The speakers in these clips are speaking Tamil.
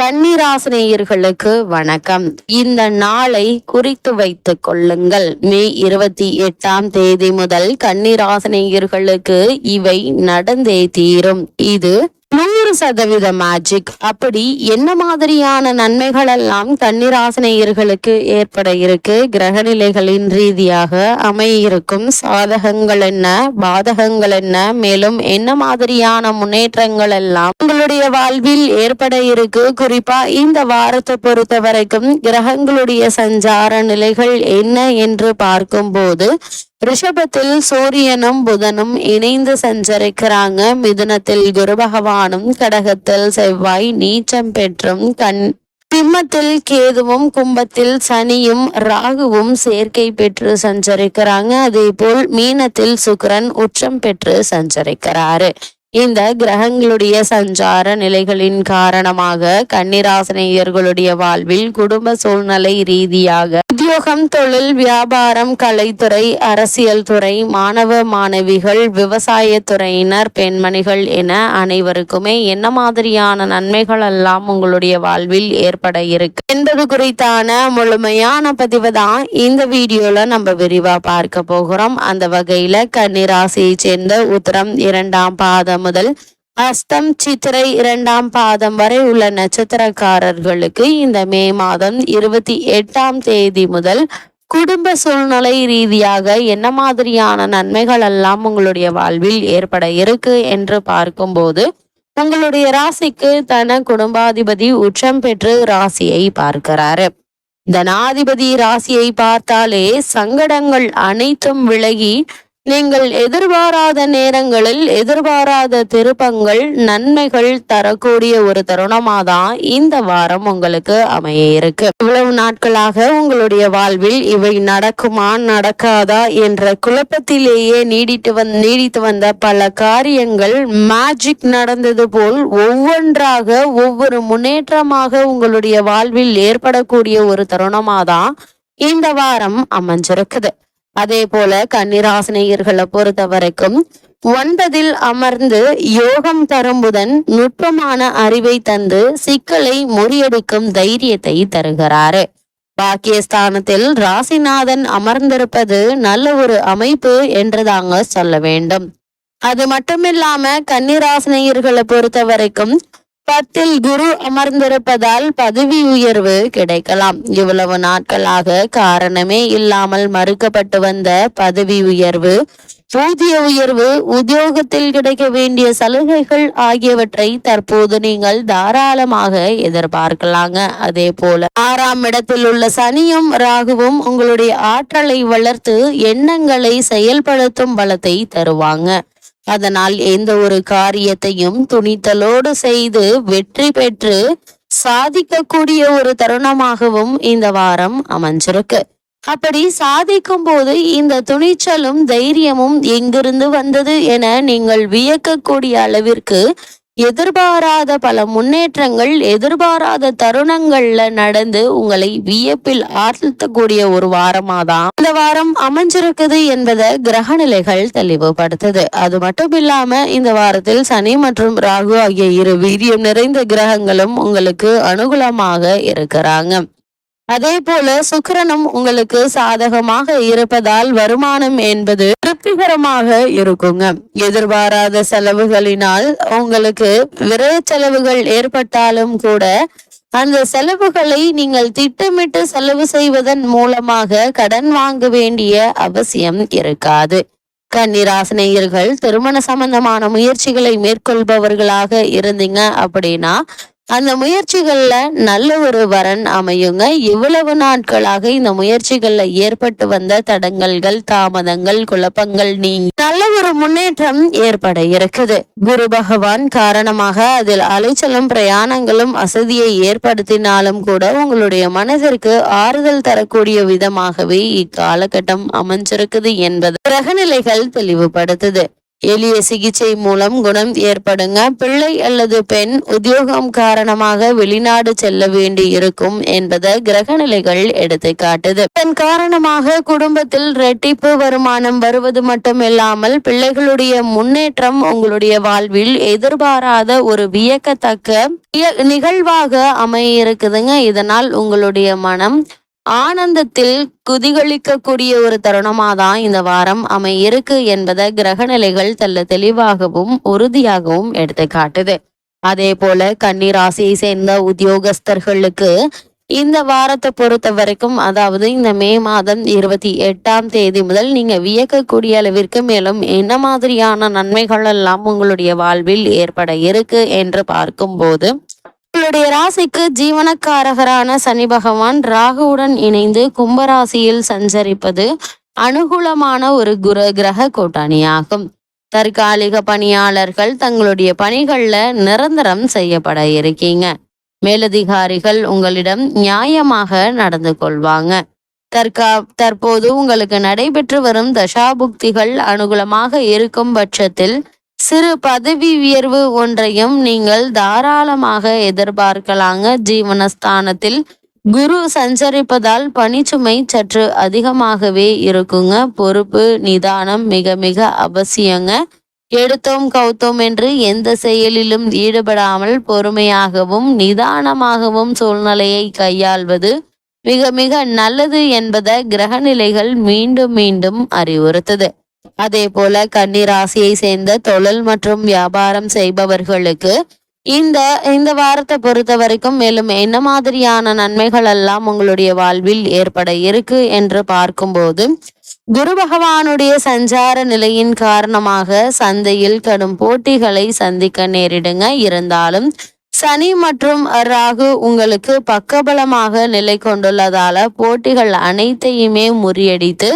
கன்னிராசினியர்களுக்கு வணக்கம். இந்த நாளை குறித்து வைத்துக் கொள்ளுங்கள். மே இருபத்தி எட்டாம் தேதி முதல் கன்னிராசினியர்களுக்கு இவை நடந்தே தீரும். இது நூறு சதவீத மேஜிக் அப்படி என்ன மாதிரியான நன்மைகள் எல்லாம் கன்னிராசினியர்களுக்கு ஏற்பட இருக்கு? கிரகநிலைகளின் ரீதியாக அமையிருக்கும் சாதகங்கள் என்ன? பாதகங்கள் என்ன? மேலும் என்ன மாதிரியான முன்னேற்றங்கள் எல்லாம் உங்களுடைய வாழ்வில் ஏற்பட இருக்கு? குறிப்பா இந்த வாரத்தை பொறுத்த வரைக்கும் கிரகங்களுடைய சஞ்சார நிலைகள் என்ன என்று பார்க்கும்போது ரிஷபத்தில் சூரியனும் புதனும் இணைந்து சஞ்சரிக்கிறாங்க. மிதுனத்தில் குரு பகவானும் கடகத்தில் செவ்வாய் நீச்சம் பெற்றும் கண் சிம்மத்தில் கேதுவும் கும்பத்தில் சனியும் ராகுவும் சேர்க்கை பெற்று சஞ்சரிக்கிறாங்க. அதே போல் மீனத்தில் சுக்கிரன் உச்சம் பெற்று சஞ்சரிக்கிறாரு. இந்த கிரகங்களுடைய சஞ்சார நிலைகளின் காரணமாக கன்னிராசனையர்களுடைய வாழ்வில் குடும்ப சூழ்நிலை ரீதியாக உத்தியோகம் தொழில் வியாபாரம் கலைத்துறை அரசியல் துறை மாணவ மாணவிகள் விவசாய துறையினர் பெண்மணிகள் என அனைவருக்குமே என்ன மாதிரியான நன்மைகள் எல்லாம் உங்களுடைய வாழ்வில் ஏற்பட இருக்கு என்பது குறித்தான முழுமையான பதிவு தான் இந்த வீடியோல நம்ம விரிவா பார்க்க போகிறோம். அந்த வகையில கன்னிராசியை சேர்ந்த உத்தரம் இரண்டாம் பாதம் முதல் அஸ்தம் சித்திரை இரண்டாம் பாதம் வரை உள்ள நட்சத்திரக்காரர்களுக்கு இந்த மே மாதம் இருபத்தி எட்டாம் தேதி முதல் குடும்ப சூழ்நிலை ரீதியாக என்ன மாதிரியான நன்மைகள் எல்லாம் உங்களுடைய வாழ்வில் ஏற்பட இருக்கு என்று பார்க்கும்போது உங்களுடைய ராசிக்கு தன குடும்பாதிபதி உச்சம் பெற்று ராசியை பார்க்கிறாரு. தனாதிபதி ராசியை பார்த்தாலே சங்கடங்கள் அனைத்தும் விலகி நீங்கள் எதிர்பாராத நேரங்களில் எதிர்பாராத திருப்பங்கள் நன்மைகள் தரக்கூடிய ஒரு தருணமாதான் இந்த வாரம் உங்களுக்கு அமைய இருக்கு. இவ்வளவு நாட்களாக உங்களுடைய வாழ்வில் இவை நடக்குமா நடக்காதா என்ற குழப்பத்திலேயே நீடிட்டு வந் நீடித்து வந்த பல காரியங்கள் மேஜிக் நடந்தது போல் ஒவ்வொன்றாக ஒவ்வொரு முன்னேற்றமாக உங்களுடைய வாழ்வில் ஏற்படக்கூடிய ஒரு தருணமாதான் இந்த வாரம் அமைஞ்சிருக்குது. அதே போல கன்னிராசினியர்களை பொறுத்த வரைக்கும் ஒன்பதில் அமர்ந்து யோகம் தரும் புதன் நுட்பமான அறிவை தந்து சிக்கலை முறியடிக்கும் தைரியத்தை தருகிறாரு. பாக்கியஸ்தானத்தில் ராசிநாதன் அமர்ந்திருப்பது நல்ல ஒரு அமைப்பு என்றுதாங்க சொல்ல வேண்டும். அது மட்டுமில்லாம கன்னிராசினியர்களை பொறுத்த வரைக்கும் பத்தில் குரு அமர்ந்திருப்பதால் பதவி உயர்வு கிடைக்கலாம். இவ்வளவு நாட்களாக காரணமே இல்லாமல் மறுக்கப்பட்டு வந்த பதவி உயர்வு ஊதிய உயர்வு உத்தியோகத்தில் கிடைக்க வேண்டிய சலுகைகள் ஆகியவற்றை தற்போது நீங்கள் தாராளமாக எதிர்பார்க்கலாங்க. அதே போல ஆறாம் இடத்தில் உள்ள சனியும் ராகுவும் உங்களுடைய ஆற்றலை வளர்த்து எண்ணங்களை செயல்படுத்தும் பலத்தை தருவாங்க. அதனால் எந்த ஒரு காரியத்தையும் துணித்தலோடு செய்து வெற்றி பெற்று சாதிக்கக்கூடிய ஒரு தருணமாகவும் இந்த வாரம் அமைஞ்சிருக்கு. அப்படி சாதிக்கும் போது இந்த துணிச்சலும் தைரியமும் எங்கிருந்து வந்தது என நீங்கள் வியக்கக்கூடிய அளவிற்கு எதிர்பாராத பல முன்னேற்றங்கள் எதிர்பாராத தருணங்கள்ல நடந்து உங்களை வியப்பில் ஆழ்த்தக்கூடிய ஒரு வாரமா தான் இந்த வாரம் அமைஞ்சிருக்குது என்பதை கிரகநிலைகள் தெளிவுபடுத்துது. அது மட்டும் இல்லாம இந்த வாரத்தில் சனி மற்றும் ராகு ஆகிய இரு வீரியம் நிறைந்த கிரகங்களும் உங்களுக்கு அனுகூலமாக இருக்கிறாங்க. அதே போல சுக்கிரனும் உங்களுக்கு சாதகமாக இருப்பதால் வருமானம் என்பது திருப்திகரமாக இருக்குங்க. எதிர்பாராத செலவுகளினால் உங்களுக்கு விரைய செலவுகள் ஏற்பட்டாலும் கூட அந்த செலவுகளை நீங்கள் திட்டமிட்டு செலவு செய்வதன் மூலமாக கடன் வாங்க வேண்டிய அவசியம் இருக்காது. கன்னிராசினியர்கள் திருமண சம்பந்தமான முயற்சிகளை மேற்கொள்பவர்களாக இருந்தீங்க அப்படின்னா அந்த முயற்சிகள்ல நல்ல ஒரு வரன் அமையுங்க. இவ்வளவு நாட்களாக இந்த முயற்சிகள்ல ஏற்பட்டு வந்த தடங்கல்கள் தாமதங்கள் குழப்பங்கள் நீங்க நல்ல ஒரு முன்னேற்றம் ஏற்பட இருக்குது. குரு பகவான் காரணமாக அதில் அலைச்சலும் பிரயாணங்களும் அசதியை ஏற்படுத்தினாலும் கூட உங்களுடைய மனதிற்கு ஆறுதல் தரக்கூடிய விதமாகவே இக்காலகட்டம் அமைஞ்சிருக்குது என்பது கிரகநிலைகள் தெளிவுபடுத்துது. எளிய சிகிச்சை மூலம் குணம் ஏற்படுங்க. பிள்ளை அல்லது பெண் உத்தியோகம் காரணமாக வெளிநாடு செல்ல வேண்டி இருக்கும் என்பதை கிரகநிலைகள் எடுத்து காட்டுது. இதன் காரணமாக குடும்பத்தில் ரெட்டிப்பு வருமானம் வருவது மட்டுமில்லாமல் பிள்ளைகளுடைய முன்னேற்றம் உங்களுடைய வாழ்வில் எதிர்பாராத ஒரு வியக்கத்தக்க நிகழ்வாக அமைய இருக்குதுங்க. இதனால் உங்களுடைய மனம் ஆனந்தத்தில் குதிகளிக்கக்கூடிய ஒரு தருணமாக தான் இந்த வாரம் அமையிருக்கு என்பதை கிரகநிலைகள் தள்ள தெளிவாகவும் உறுதியாகவும் எடுத்து காட்டுது. அதே போல கன்னிராசியை சேர்ந்த உத்தியோகஸ்தர்களுக்கு இந்த வாரத்தை பொறுத்த வரைக்கும் அதாவது இந்த மே மாதம் இருபத்தி எட்டாம் தேதி முதல் நீங்க வியக்கக்கூடிய அளவிற்கு மேலும் என்ன மாதிரியான நன்மைகள் எல்லாம் உங்களுடைய வாழ்வில் ஏற்பட இருக்கு என்று பார்க்கும்போது உங்களுடைய ராசிக்கு ஜீவனக்காரகரான சனி பகவான் ராகுவுடன் இணைந்து கும்பராசியில் சஞ்சரிப்பது அனுகூலமான ஒரு குரு கிரக கூட்டணியாகும். தற்காலிக பணியாளர்கள் தங்களுடைய பணிகள்ல நிரந்தரம் செய்யப்பட இருக்கீங்க. மேலதிகாரிகள் உங்களிடம் நியாயமாக நடந்து கொள்வாங்க. தற்கா தற்போது உங்களுக்கு நடைபெற்று வரும் தசாபுக்திகள் அனுகூலமாக இருக்கும் பட்சத்தில் சிறு பதவி உயர்வு ஒன்றையும் நீங்கள் தாராளமாக எதிர்பார்க்கலாங்க. ஜீவனஸ்தானத்தில் குரு சஞ்சரிப்பதால் பணிச்சுமை சற்று அதிகமாகவே இருக்குங்க. பொறுப்பு நிதானம் மிக மிக அவசியங்க. எடுத்தோம் கவுத்தோம் என்று எந்த செயலிலும் ஈடுபடாமல் பொறுமையாகவும் நிதானமாகவும் சூழ்நிலையை கையாள்வது மிக மிக நல்லது என்பதை கிரகநிலைகள் மீண்டும் மீண்டும் அறிவுறுத்தது. அதே போல கன்னிராசியை சேர்ந்த தொழில் மற்றும் வியாபாரம் செய்பவர்களுக்கு இந்த இந்த வாரத்தை பொறுத்த வரைக்கும் மேலும் என்ன மாதிரியான நன்மைகள் எல்லாம் உங்களுடைய வாழ்வில் ஏற்பட இருக்கு என்று பார்க்கும்போது குரு பகவானுடைய சஞ்சார நிலையின் காரணமாக சந்தையில் கடும் போட்டிகளை சந்திக்க நேரிடுங்க. இருந்தாலும் சனி மற்றும் ராகு உங்களுக்கு பக்கபலமாக நிலை கொண்டுள்ளதால போட்டிகள் அனைத்தையுமே முறியடித்து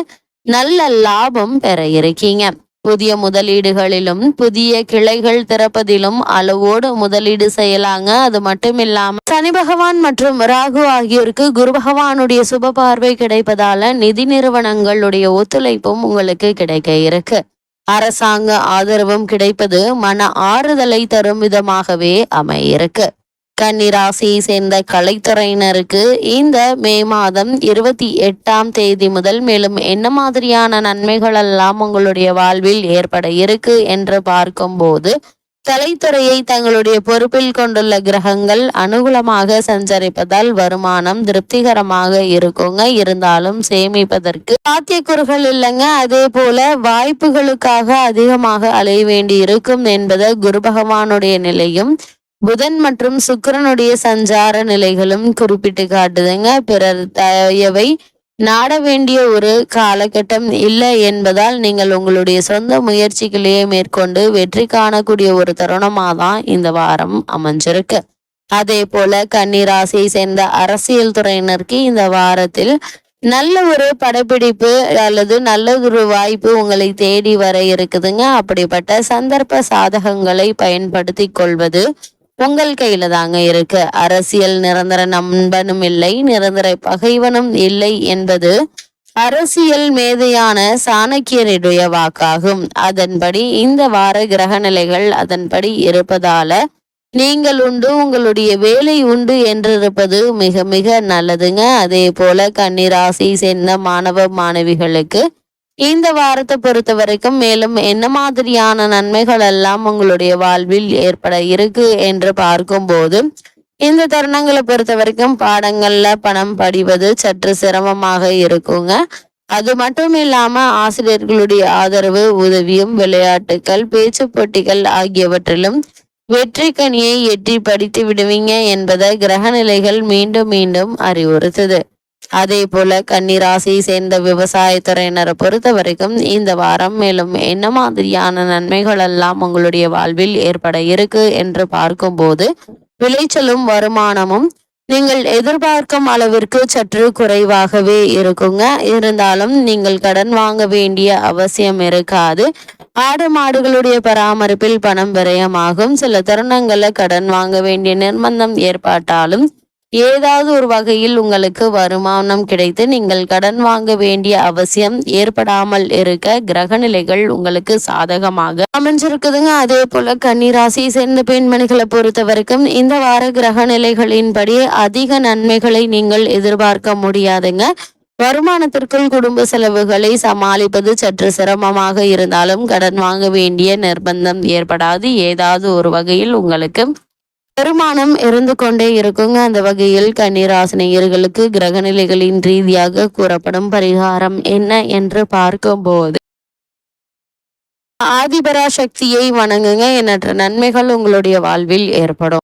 நல்ல லாபம் பெற இருக்கீங்க. புதிய முதலீடுகளிலும் புதிய கிளைகள் திறப்பதிலும் அளவோடு முதலீடு செய்யலாங்க. அது மட்டும் இல்லாம சனி பகவான் மற்றும் ராகு ஆகியோருக்கு குரு பகவானுடைய சுப பார்வை கிடைப்பதால நிதி நிறுவனங்களுடைய ஒத்துழைப்பும் உங்களுக்கு கிடைக்க இருக்கு. அரசாங்க ஆதரவும் கிடைப்பது மன ஆறுதலை தரும் விதமாகவே அமையிருக்கு கன்னிராசியை சேர்ந்த கலைத்துறையினருக்கு இந்த மே மாதம் இருபத்தி எட்டாம் தேதி முதல் மேலும் என்ன மாதிரியான நன்மைகள் எல்லாம் உங்களுடைய வாழ்வில் ஏற்பட இருக்கு என்று பார்க்கும்போது கலைத்துறையை தங்களுடைய பொறுப்பில் கொண்டுள்ள கிரகங்கள் அனுகூலமாக சஞ்சரிப்பதால் வருமானம் திருப்திகரமாக இருக்குங்க. இருந்தாலும் சேமிப்பதற்கு சாத்தியக்கூறுகள் இல்லைங்க. அதே போல வாய்ப்புகளுக்காக அதிகமாக அலைய வேண்டி இருக்கும் என்பது குரு பகவானுடைய நிலையும் புதன் மற்றும் சுக்கரனுடைய சஞ்சார நிலைகளும் குறிப்பிட்டு காட்டுதுங்க. பிறர் தயவை நாட வேண்டிய ஒரு காலகட்டம் இல்லை என்பதால் நீங்கள் உங்களுடைய சொந்த முயற்சிகளையே மேற்கொண்டு வெற்றி காணக்கூடிய ஒரு தருணமாக தான் இந்த வாரம் அமைஞ்சிருக்கு. அதே போல கன்னிராசியை சேர்ந்த அரசியல் துறையினருக்கு இந்த வாரத்தில் நல்ல ஒரு படப்பிடிப்பு அல்லது நல்ல ஒரு வாய்ப்பு உங்களை தேடி வர இருக்குதுங்க. அப்படிப்பட்ட சந்தர்ப்ப சாதகங்களை பயன்படுத்தி கொள்வது உங்கள் கையில தாங்க இருக்கு. அரசியல் நிரந்தர நண்பனும் இல்லை நிரந்தர பகைவனும் இல்லை என்பது அரசியல் மேதையான சாணக்கியனுடைய வாக்காகும். அதன்படி இந்த வார கிரக நிலைகள் அதன்படி இருப்பதால நீங்கள் உண்டு உங்களுடைய வேலை உண்டு என்றிருப்பது மிக மிக நல்லதுங்க. அதே போல கன்னிராசி சேர்ந்த மாணவ மாணவிகளுக்கு இந்த வாரத்தை பொறுத்த வரைக்கும் மேலும் என்ன மாதிரியான நன்மைகள் எல்லாம் உங்களுடைய வாழ்வில் ஏற்பட இருக்கு என்று பார்க்கும்போது இந்த தருணங்களை பொறுத்த வரைக்கும் பாடங்கள்ல பணம் படிவது சற்று சிரமமாக இருக்குங்க. அது மட்டும் இல்லாம ஆசிரியர்களுடைய ஆதரவு உதவியும் விளையாட்டுகள் பேச்சு போட்டிகள் ஆகியவற்றிலும் வெற்றி கனியை எட்டி படித்து விடுவீங்க என்பதை கிரக நிலைகள் மீண்டும் மீண்டும் அறிவுறுத்துது. அதே போல கன்னிராசியை சேர்ந்த விவசாயத்துறையினரை பொறுத்த வரைக்கும் இந்த வாரம் மேலும் என்ன மாதிரியான நன்மைகள் எல்லாம் உங்களுடைய வாழ்வில் ஏற்பட இருக்கு என்று பார்க்கும்போது விளைச்சலும் வருமானமும் நீங்கள் எதிர்பார்க்கும் அளவிற்கு சற்று குறைவாகவே இருக்குங்க. இருந்தாலும் நீங்கள் கடன் வாங்க வேண்டிய அவசியம் இருக்காது. ஆடு மாடுகளுடைய பராமரிப்பில் பணம் விரயமாகும். சில தருணங்களில் கடன் வாங்க வேண்டிய நிர்பந்தம் ஏற்பட்டாலும் ஏதாவது ஒரு வகையில் உங்களுக்கு வருமானம் கிடைத்து நீங்கள் கடன் வாங்க வேண்டிய அவசியம் ஏற்படாமல் இருக்க கிரக நிலைகள் உங்களுக்கு சாதகமாக அமைஞ்சிருக்குதுங்க. அதே போல கன்னிராசி சேர்ந்த பெண்மணிகளை பொறுத்த வரைக்கும் இந்த வார கிரக நிலைகளின்படி அதிக நன்மைகளை நீங்கள் எதிர்பார்க்க முடியாதுங்க. வருமானத்திற்குள் குடும்ப செலவுகளை சமாளிப்பது சற்று சிரமமாக இருந்தாலும் கடன் வாங்க வேண்டிய நிர்பந்தம் ஏற்படாது. ஏதாவது ஒரு வகையில் உங்களுக்கு வருமானம் இருந்து கொண்டே இருக்குங்க. அந்த வகையில் கன்னிராசினியர்களுக்கு கிரகநிலைகளின் ரீதியாக கூறப்படும் பரிகாரம் என்ன என்று பார்க்கும்போது ஆதிபரா சக்தியை வணங்குங்க. எண்ணற்ற நன்மைகள் உங்களுடைய வாழ்வில் ஏற்படும்.